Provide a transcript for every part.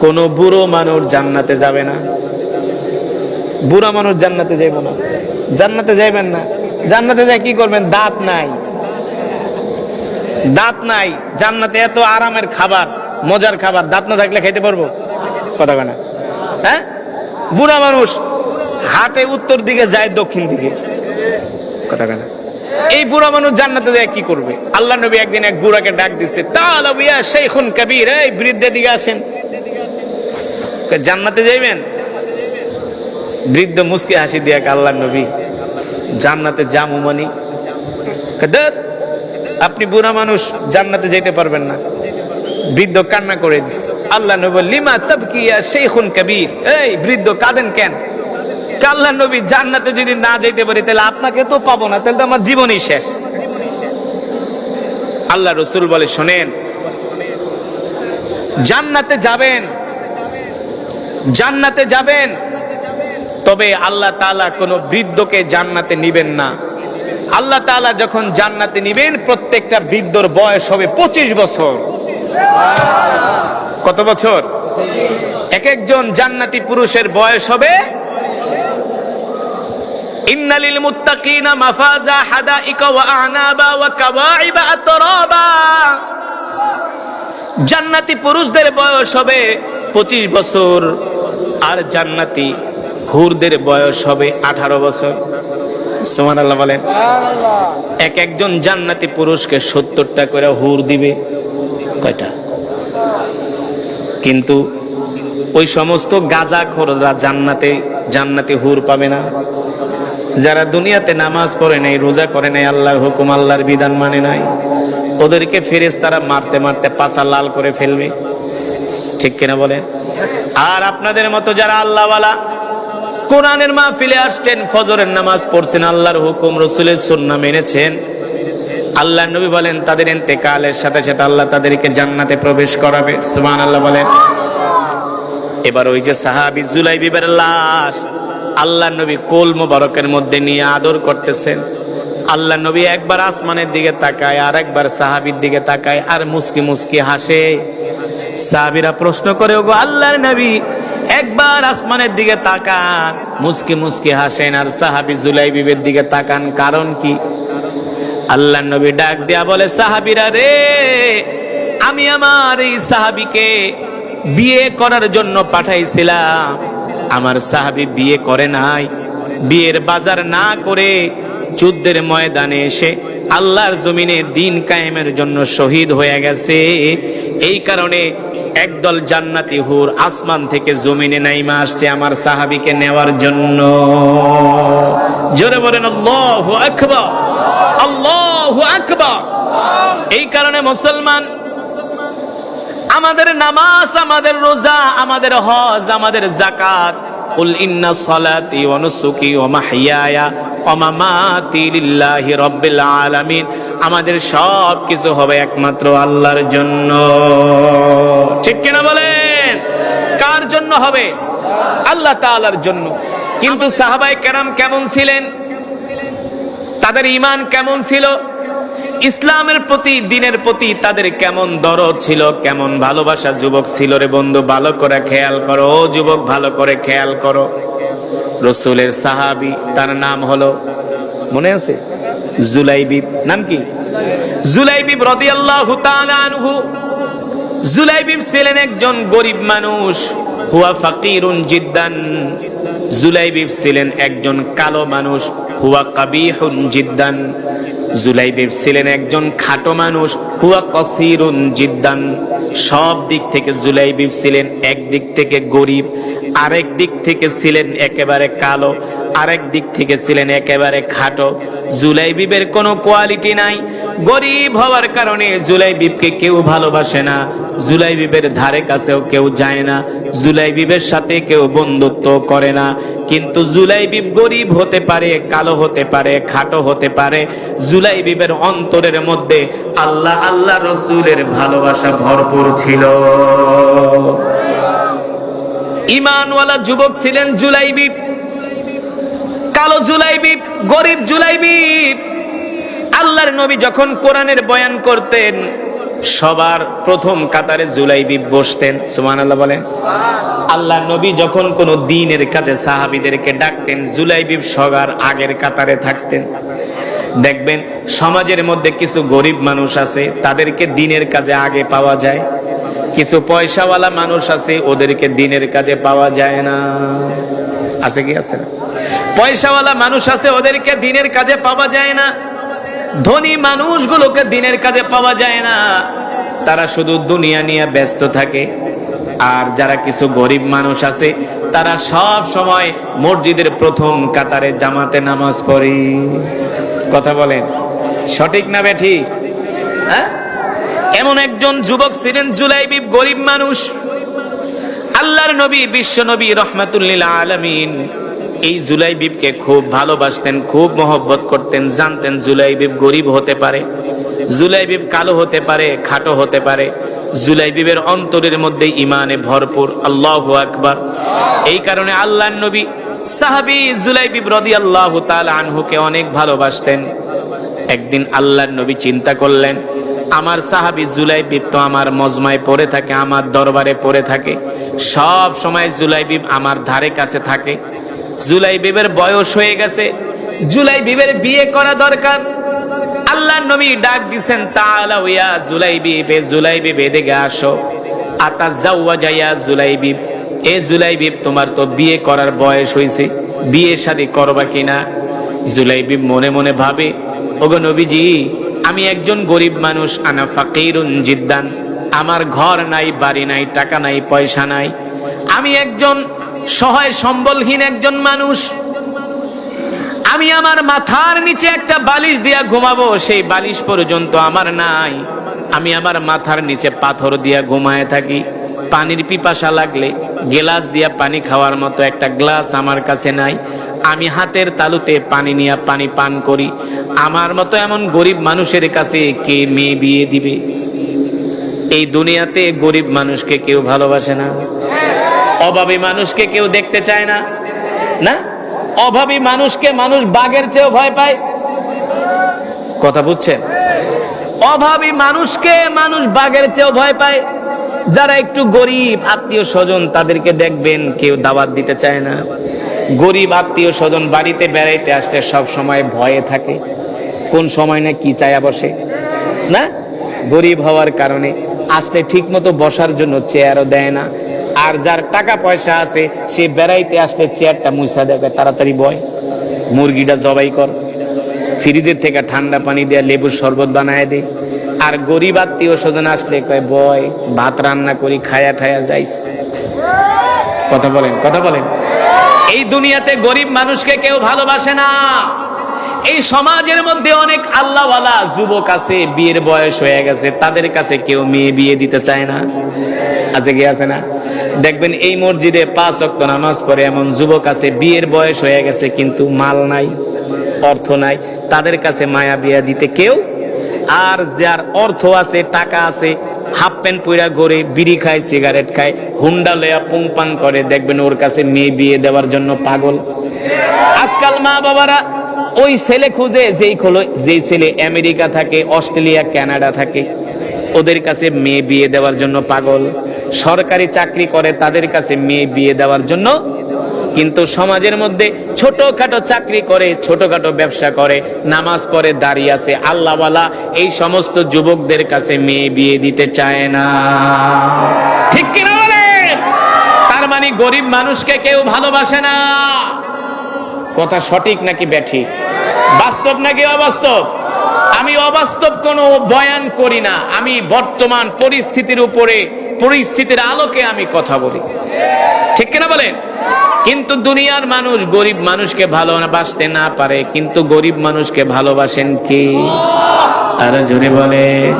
কোন বুড়ো মানুষ জান্নাতে যাবে না। বুড়া মানুষ জান্নাতে যাইব না। জান্নাতে যাইবেন না। জান্নাতে যাই কি করবেন? দাঁত নাই। দাঁত নাই। জান্নাতে এত আরামের খাবার, মজার খাবার, দাঁত না থাকলে খাইতে পারব? কথা কেনা হ্যাঁ? বুড়া মানুষ হাটে উত্তর দিকে যায় দক্ষিণ দিকে। কথা কেনা এই বুড়া মানুষ জান্নাতে যায় কি করবে? আল্লাহ নবী একদিন এক বুড়াকে ডাক দিচ্ছে তাহলে বিয়া শেখুন কবির। এই বৃদ্ধের দিকে আসেন। জান্নাতে যাইবেন? বৃদ্ধ মুসকে হাসি দিয়া আল্লাহ নবী, জান্নাতে জামু মানি। আপনি বুড়া মানুষ, জান্নাতে যেতে পারবেন না। বৃদ্ধ কান্না করে দিচ্ছে আল্লাহ নবী লিমা তাবকিয়া শেখুন কবির? এই বৃদ্ধ কাঁদেন কেন? আল্লাহ নবী জান্নাতে যদি না যেতে পারি, তাহলে আপনাকে তো পাবো না, তাহলে তো আমার জীবনই শেষ। আল্লাহ রসুল বলে, শোনেন, জান্নাতে যাবেন জান্নাতে যাবেন। তবে আল্লাহ তালা কোনো বৃদ্ধকে জান্নাতে নিবেন না। আল্লাহ তালা যখন জান্নাতে নিবেন, প্রত্যেকটা বৃদ্ধর বয়স হবে পঁচিশ বছর। কত বছর? এক একজন জান্নাতি পুরুষের বয়স হবে ইন্নালিল মুত্তাকিনা মাফাজা হাদাইকা ওয়া আনাবা ওয়া কাওয়াইবা আতরাবা। জান্নাতি পুরুষদের বয়স হবে পঁচিশ বছর আর জান্নাতি হুরদের বয়স হবে আঠারো বছর। সোমান আল্লাহ বলেন, এক একজন জান্নাতি পুরুষকে সত্তরটা করে হুর দিবে কয়টা? কিন্তু ওই সমস্ত গাজা খোররা জান্নাতে জান্নাতে হুর পাবে না। যারা দুনিয়াতে নামাজ পড়ে নাই, রোজা করে নাই, আল্লাহর হুকুম, আল্লাহর বিধান মানে নাই, ওদেরকে ফেরেস তারা মারতে মারতে পাছা লাল করে ফেলবে। ঠিক কিনা বলে আর আপনাদের মতো যারা আল্লাহওয়ালা কোরআনের মাহফিলে আসছেন, ফজরের নামাজ পড়ছেন, আল্লাহর হুকুম, রসুলের সুন্না মেনেছেন, আল্লাহ নবী বলেন, তাদের এতেকালের সাথে সাথে আল্লাহ তাদেরকে জান্নাতে প্রবেশ করাবে। সুবহান আল্লাহ বলেন। এবার ওই যে সাহাবি জুলাইবিবের লাশ আল্লাহ নবী কোল মোবারকের মধ্যে নিয়ে আদর করতেছেন। আল্লাহ নবী একবার আসমানের দিকে তাকায় আর একবার সাহাবির দিকে তাকায়, আর মুসকি মুসকি হাসে। সাহাবিরা প্রশ্ন করে, ওগো আল্লাহর নবী, একবার আসমানের দিকে তাকান। মুসকি মুসকি হাসেন, আর সাহাবি জুলাইবিবের দিকে তাকান কারণ কি? আল্লাহ নবী ডাক দেয়া বলে, সাহাবিরা রে, আমি আমার এই সাহাবিকে বিয়ে করার জন্য পাঠাইছিলাম। আমার সাহাবি বিয়ে করে নাই। বিয়ের বাজার না করে যুদ্ধের ময়দানে এসে আল্লাহর জমিনে দিন কায়েমের জন্য শহীদ হয়ে গেছে। এই কারণে একদল জান্নাতি হুর আসমান থেকে জমিনে নাইমা আসছে আমার সাহাবিকে নেওয়ার জন্য। জোরে বলেন এই কারণে মুসলমান, আমাদের নামাজ, আমাদের রোজা, আমাদের হজ, আমাদের জাকাত ওয়া নুসুকি ওয়া মাহইয়ায়া ওয়া মামাতি লিল্লাহি রাব্বিল আলামিন আমাদের সব কিছু হবে একমাত্র আল্লাহর জন্য। ঠিক কিনা বলেন? কার জন্য হবে? আল্লাহ তাআলার জন্য। কিন্তু সাহাবাই কেরাম কেমন ছিলেন? তাদের ইমান কেমন ছিল? ইসলামের প্রতি, দিনের প্রতি তাদের কেমন দরদ ছিল, কেমন ভালোবাসা যুবক ছিল রে বন্ধু, ভালো করে খেয়াল করো। ও যুবক, ভালো করে খেয়াল করো। রসুলের সাহাবি, তার নাম হলো, মনে আছে? জুলাইবিব, নাম কি? জুলাইবিব রাদিয়াল্লাহু তাআলা আনহু। জুলাইবিব ছিলেন একজন গরিব মানুষ। হুয়া ফাকিরুন জিদ্দান। জুলাইবিব ছিলেন একজন কালো মানুষ। হুয়া কাবিহুন জিদ্দান। জুলাইবিব ছিলেন একজন খাটো মানুষ, হুয়া কসিরুন জিদ্দান। সব দিক থেকে জুলাইবিব ছিলেন একদিক থেকে গরিব, আরেক দিক থেকে ছিলেন একেবারে কালো, আরেক দিক থেকে ছিলেন একেবারে খাটো। জুলাইবিবের কোনো কোয়ালিটি নাই গরিব হওয়ার কারণে জুলাইবিবকে কেউ ভালোবাসে না। জুলাইবিবের ধারে কাছেও কেউ যায় না। জুলাইবিবের সাথে কেউ বন্ধুত্ব করে না। কিন্তু জুলাইবিব গরিব হতে পারে, কালো হতে পারে, খাটো হতে পারে। জুলাইবিবের অন্তরের মধ্যে আল্লাহ আল্লাহ রসুলের ভালোবাসা ভরপুর ছিল। ইমানওয়ালা যুবক ছিলেন জুলাইবিব। কালো জুলাইবিব, গরিব জুলাইবিব। আল্লাহর নবী যখন কোরআনের বয়ান করতেন, সবার প্রথম কাতারে জুলাইবিব বসতেন। সুবহানাল্লাহ বলেন। আল্লাহ নবী যখন কোনো দিনের কাছে সাহাবিদেরকে ডাকতেন জুলাইবিব সবার আগের কাতারে থাকতেন। দেখবেন, সমাজের মধ্যে কিছু গরিব মানুষ আছে, তাদেরকে দিনের কাজে আগে পাওয়া যায়। কিছু পয়সাওয়ালা মানুষ আছে, ওদেরকে দিনের কাজে পাওয়া যায় না। আছে কি আছে? পয়সাওয়ালা মানুষ আছে, ওদেরকে দিনের কাজে পাওয়া যায় না। ধনী মানুষগুলোকে দিনের কাজে পাওয়া যায় না। তারা শুধু দুনিয়া নিয়ে ব্যস্ত থাকে। আর যারা কিছু গরিব মানুষ আছে, তারা সব সময় মসজিদের প্রথম কাতারে জামাতে নামাজ পড়ে। কথা বলেন, সঠিক না বেঠি? হ্যাঁ? এমন একজন যুবক ছিলেন জুলাইবি, গরিব মানুষ। আল্লাহর নবী, বিশ্ব নবী, রহমাতুল্লিল আলমিন। এই জুলাইবিবকে খুব ভালোবাসতেন, খুব মহব্বত করতেন, জানতেন জুলাইবিব গরিব হতে পারে, জুলাইবিব কালো হতে পারে, খাটো হতে পারে। জুলাইবিবের অন্তরের মধ্যে ইমানে ভরপুর, আল্লাহ আকবার। এই কারণে আল্লাহর নবী, সাহাবি জুলাইবিব রদি আল্লাহ আনহুকে অনেক ভালোবাসতেন। একদিন আল্লাহর নবী চিন্তা করলেন, আমার সাহাবি জুলাইবিব তো আমার মজমায় পড়ে থাকে, আমার দরবারে পড়ে থাকে, সব সময় জুলাইবিব আমার ধারে কাছে থাকে জুলাইবিবের বয়স হয়ে গেছে। জুলাইবিবের বিয়ে করা দরকার। আল্লাহ নবী ডাক দিছেন তাআলা ইয়া জুলাইবিব এ জুলাইবিব, এদিকে আসো। আতাজাওয়াজা ইয়া জুলাইবিব, এ জুলাইবিব, তোমার তো বিয়ে করার বয়স হয়েছে বিয়ে শাদী করবা কিনা? জুলাইবিব মনে মনে ভাবে, ওগো নবীজি, আমি একজন গরিব মানুষ, আনা ফাকিরুন জিদ্দান। আমার ঘর নাই, বাড়ি নাই, টাকা নাই, পয়সা নাই। আমি একজন সহায় সম্বলহীন একজন মানুষ। আমি আমার মাথার নিচে একটা বালিশ দিয়া ঘুমাবো, সেই বালিশ পর্যন্ত আমার নাই। আমি আমার মাথার নিচে পাথর দিয়া ঘুমায় থাকি। পানির পিপাসা লাগলে গেলাস দিয়া পানি খাওয়ার মতো একটা গ্লাস আমার কাছে নাই। আমি হাতের তালুতে পানি নিয়ে পানি পান করি। আমার মতো এমন গরিব মানুষের কাছে কে মেয়ে বিয়ে দিবে? এই দুনিয়াতে গরিব মানুষকে কেউ ভালোবাসে না। অভাবী মানুষকে কেউ দেখতে চায় না। না? অভাবী মানুষকে মানুষ বাঘের চেয়েও ভয় পায়। কথা বুঝছেন? অভাবী মানুষকে মানুষ বাঘের চেয়েও ভয় পায়। যারা একটু গরিব, আত্মীয় স্বজন তাদেরকে দেখবেন কেউ দাওয়াত দিতে চায় না। গরিব, আত্মীয় স্বজন বাড়িতে বেড়াইতে আসলে সব সময় ভয়ে থাকে। কোন সময় না কি চায়া বসে? না? গরিব হওয়ার কারণে আসলে ঠিক মতো বসার জন্য চেয়ারও দেয় না। আর যার টাকা পয়সা আছে, সে বেড়াইতে আসলে চেয়ারটা মুছা দেবে, তাড়াতাড়ি বয়। মুরগিটা জবাই কর। ফ্রিজের থেকে ঠান্ডা পানি দেয়া লেবুর শরবত বানায় দে। আর গরিব আত্মীয় স্বজন আসলে কয়, বয়, ভাত রান্না করি, খায়া ঠায়া যাইস। কথা বলেন কথা বলেন। এই দুনিয়াতে গরিব মানুষকে কেউ ভালোবাসে না। এই সমাজের মধ্যে অনেক আল্লাহওয়ালা যুবক আছে, বিয়ের বয়স হয়ে গেছে, তাদের কাছে কেউ মেয়ে বিয়ে দিতে চায় না। আছে কি আছে না? দেখবেন এই মসজিদে পাঁচ অক্ট নামাজ পড়ে এমন যুবক আছে, বিয়ের বয়স হয়ে গেছে কিন্তু মাল নাই, অর্থ নাই, তাদের কাছে মায়া বিয়া দিতে কেউ? আর যার অর্থ আছে, টাকা আছে, হাফ প্যান্ট পইরা ঘরে বিড়ি খায়, সিগারেট খায়, হুন্ডা লয়া পুং পাং করে, দেখবেন ওর কাছে মেয়ে বিয়ে দেওয়ার জন্য পাগল। আজকাল মা বাবারা ওই ছেলে খুঁজে, যেই খোলো, যেই ছেলে আমেরিকা থাকে, অস্ট্রেলিয়া কানাডা থাকে, ওদের কাছে মেয়ে বিয়ে দেওয়ার জন্য পাগল। সরকারি চাকরি করে তাদের কাছে মেয়ে বিয়ে দেওয়ার জন্য। কিন্তু সমাজের মধ্যে ছোটখাটো চাকরি করে, ছোটখাটো ব্যবসা করে, নামাজ পড়ে, দাঁড়িয়ে আছে, আল্লাহওয়ালা এই সমস্ত যুবকদের কাছে মেয়ে বিয়ে দিতে চায় না। ঠিক কিনা বলে? তার মানে গরিব মানুষকে কেউ ভালোবাসে না। কথা সঠিক নাকি ব্যাঠিক? বাস্তব নাকি অবাস্তব? আমি অবাস্তব কোনো বয়ান করি না। আমি বর্তমান পরিস্থিতির উপরে, পরিস্থিতির আলোকে আমি কথা বলি। ঠিক কিনা বলেন? কিন্তু দুনিয়ার মানুষ গরিব মানুষকে ভালোবাসতে না পারে, কিন্তু গরিব মানুষকে ভালোবাসেন কি? আর জোরে বলে,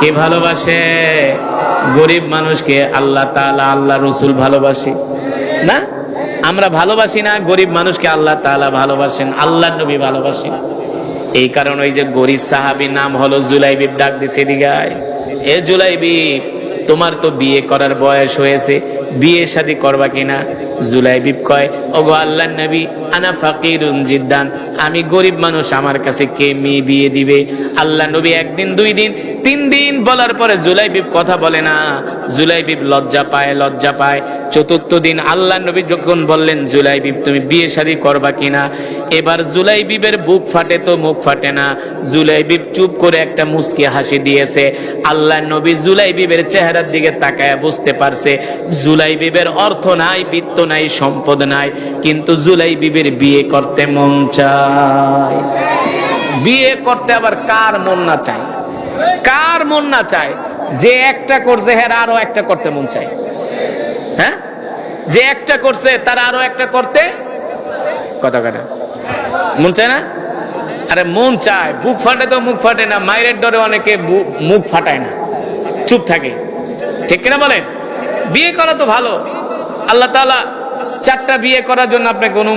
কে ভালোবাসে? গরিব মানুষকে আল্লাহ তাআলা, আল্লাহ রসুল ভালোবাসে। না? আমরা ভালোবাসি না, গরিব মানুষকে আল্লাহ তাআলা ভালোবাসেন আল্লাহ নবী ভালোবাসেন। এই কারণে ওই যে গরিব সাহাবি নাম হলো জুলাইবিব ডাক দিছে দিগায় এ জুলাইবিব তোমার তো বিয়ে করার বয়স হয়েছে, বিয়ে শাদী করবা কিনা? জুলাইবিব কয়, ওগো আল্লাহ নবী, আনা ফাকিরুন জিদ্দান, আমি গরিব মানুষ, আমার কাছে কে মেয়ে বিয়ে দিবে? আল্লাহ নবী একদিন দুই দিন তিন দিন বলার পরে জুলাই জুলাইবিব কথা বলে না। জুলাইবিব লজ্জা পায় লজ্জা পায়। চতুর্থ দিন আল্লাহ নবী যখন বললেন, জুলাইবিব, তুমি বিয়ে শাদী করবা কিনা? এবার জুলাই জুলাইবিবের বুক ফাটে তো মুখ ফাটে না। জুলাইবিব চুপ করে একটা মুস্কি হাসি দিয়েছে। আল্লাহ নবী জুলাইবিবের চেহারার দিকে তাকায় বুঝতে পারছে, জুলাইবিবের অর্থ নাই, বৃত্ত নাই, সম্পদ নাই। কিন্তু জুলাই জুলাইবিবের বিয়ে করতে মন চায়। বিয়ে করতে আবার কার মন না চায়? কার মন না চায় যে একটা করছে হ্যাঁ আরও একটা করতে মন চায়। হ্যাঁ? যে একটা করছে, তার আরও একটা করতে কথা কথা মন চায় না? আরে মন চায়, বুক ফাটে তো মুখ ফাটে না মায়ের ডরে অনেকে মুখ ফাটায় না, চুপ থাকে। ঠিক কিনা বলেন? বিয়ে করা তো ভালো। আল্লাহ তাআলা চারটা বিয়ে করার জন্য আপনাকে অনুমতি